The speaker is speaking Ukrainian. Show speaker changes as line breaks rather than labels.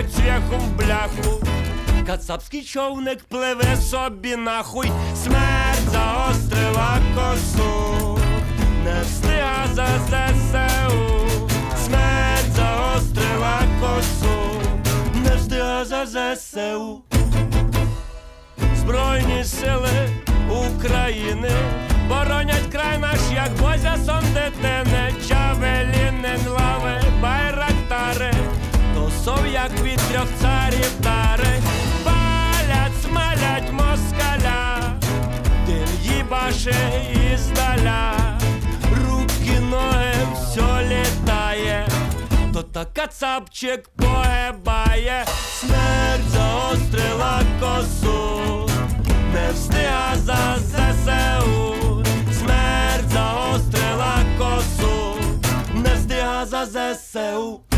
як цвяхом бляху. Кацапський човник пливе собі нахуй, смерть заострила косу, не встига за ЗСУ, смерть заострила косу, не встига за ЗСУ. Збройні сили як від трьох царів дари, палять, смалять москаля, дим їбаше іздаля, руки, ноги, все літає, то та кацапчик погибає, смерть заострила косу, не встига за ЗСУ, смерть заострила косу, не встига за ЗСУ.